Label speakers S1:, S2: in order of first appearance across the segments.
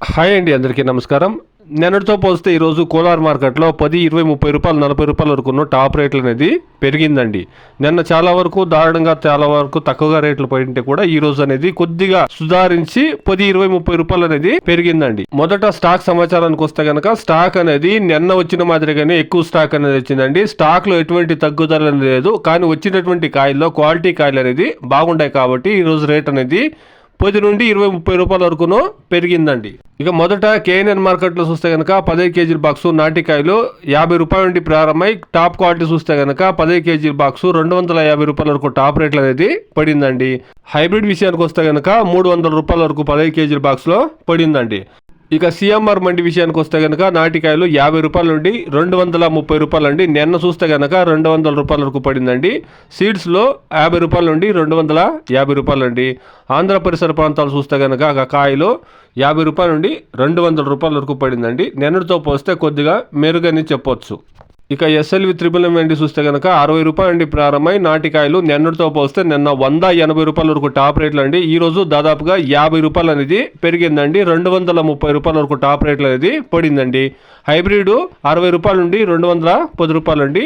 S1: Hi అండి అందరికీ నమస్కారం. నిన్నటితో పోలిస్తే ఈరోజు కోలార్ మార్కెట్లో పది ఇరవై ముప్పై రూపాయలు నలభై రూపాయల వరకు ఉన్న టాప్ రేట్లు అనేది పెరిగిందండి. నిన్న చాలా వరకు దారుణంగా చాలా వరకు తక్కువగా రేట్లు పోయింటే కూడా ఈ రోజు అనేది కొద్దిగా సుధారించి పది ఇరవై ముప్పై రూపాయలు అనేది పెరిగిందండి. మొదట స్టాక్ సమాచారానికి వస్తే కనుక స్టాక్ అనేది నిన్న వచ్చిన మాదిరిగానే ఎక్కువ స్టాక్ అనేది వచ్చిందండి. స్టాక్లో ఎటువంటి తగ్గుదల అనేది లేదు. కానీ వచ్చినటువంటి కాయల్లో క్వాలిటీ కాయలు అనేది బాగుంటాయి కాబట్టి ఈ రోజు రేట్ అనేది పది నుండి ఇరవై ముప్పై రూపాయల వరకును పెరిగిందండి. ఇక మొదట కేఎన్ఎన్ మార్కెట్లో చూస్తే కనుక పదహైదు కేజీల బాక్స్ నాటికాయలు యాభై రూపాయల నుండి ప్రారంభమై టాప్ క్వాలిటీ చూస్తే కనుక పదహైదు కేజీల బాక్స్ రెండు వందల యాభై రూపాయల వరకు టాప్ రేట్లు అనేది పడిందండి. హైబ్రిడ్ విషయానికి వస్తే కనుక మూడు వందల రూపాయల వరకు పదహైదు కేజీల బాక్స్లో పడిందండి. ఇక సీఎంఆర్ మండి విషయానికి వస్తే కనుక నాటికాయలు యాభై రూపాయల నుండి రెండు వందల ముప్పై రూపాయలు అండి నిన్న చూస్తే కనుక రెండు వందల రూపాయల వరకు పడిందండి. సీడ్స్లో యాభై రూపాయల నుండి రెండు వందల యాభై రూపాయలు అండి ఆంధ్ర పరిసర ప్రాంతాలు చూస్తే కనుక ఆ కాయలు యాభై రూపాయల నుండి రెండు వందల రూపాయల వరకు పడిందండి. నిన్నటితో పోస్తే కొద్దిగా మెరుగని చెప్పొచ్చు. ఇక ఎస్ఎల్వి త్రిబుల్ ఎం వెండి చూస్తే కనుక అరవై రూపాయల నుండి ప్రారంభమై నాటికాయలు నిన్నటితో పోస్తే నిన్న వంద ఎనభై రూపాయల వరకు టాప్ రేట్లు అండి. ఈరోజు దాదాపుగా యాభై రూపాయలు అనేది పెరిగిందండి. రెండు వందల ముప్పై రూపాయల వరకు టాప్ రేట్లు అనేది పడిందండి. హైబ్రిడ్ అరవై రూపాయల నుండి రెండు వందల పది రూపాయలు అండి.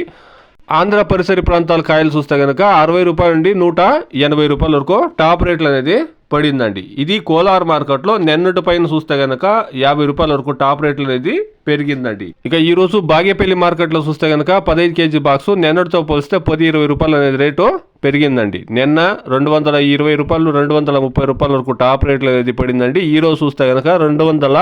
S1: ఆంధ్ర పరిసర ప్రాంతాల కాయలు చూస్తే కనుక అరవై రూపాయల నుండి నూట ఎనభై రూపాయల వరకు టాప్ రేట్లు అనేది పడిందండి. ఇది కోలార్ మార్కెట్లో నిన్నటి పైన చూస్తే గనక యాభై రూపాయల వరకు టాప్ రేట్లు అనేది పెరిగిందండి. ఇక ఈ రోజు బాగేపల్లి మార్కెట్లో చూస్తే గనక పదహైదు కేజీ బాక్స్ నిన్నటితో పోలిస్తే పది ఇరవై రూపాయలు అనేది రేటు పెరిగిందండి. నిన్న రెండు వందల ఇరవై రూపాయలు రెండు వందల ముప్పై రూపాయల వరకు టాప్ రేట్లు అనేది పడిందండి. ఈ రోజు చూస్తే కనుక రెండు వందల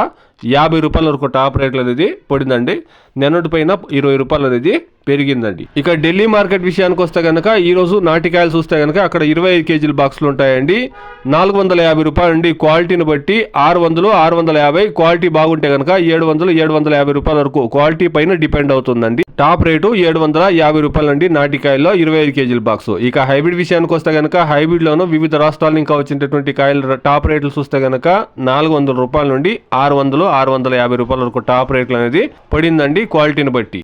S1: యాభై రూపాయల వరకు టాప్ రేట్లు అనేది పడిందండి. నిన్నటి పైన ఇరవై రూపాయలు అనేది పెరిగిందండి. ఇక ఢిల్లీ మార్కెట్ విషయానికి వస్తే కనుక ఈరోజు నాటికాయలు చూస్తే కనుక అక్కడ ఇరవై ఐదు కేజీల బాక్సులు ఉంటాయండి. నాలుగు వందల యాభై రూపాయలు అండి క్వాలిటీని బట్టి ఆరు వందలు ఆరు వందల యాభై. క్వాలిటీ బాగుంటే కనుక ఏడు వందలు ఏడు వందల యాభై రూపాయల వరకు క్వాలిటీ పైన డిపెండ్ అవుతుందండి. టాప్ రేటు ఏడు వందల యాభై రూపాయలు అండి నాటికాయల్లో ఇరవై ఐదు కేజీల బాక్స్. ఇక హైబ్రిడ్ విషయానికి వస్తే కనుక హైబ్రిడ్ లోను వివిధ రాష్ట్రాల ఇంకా వచ్చినటువంటి కాయల టాప్ రేట్లు చూస్తే కనుక నాలుగు వందల రూపాయల నుండి ఆరు వందలు ఆరు వందల యాభై రూపాయల వరకు టాప్ రేట్లు అనేది పడిందండి క్వాలిటీని బట్టి.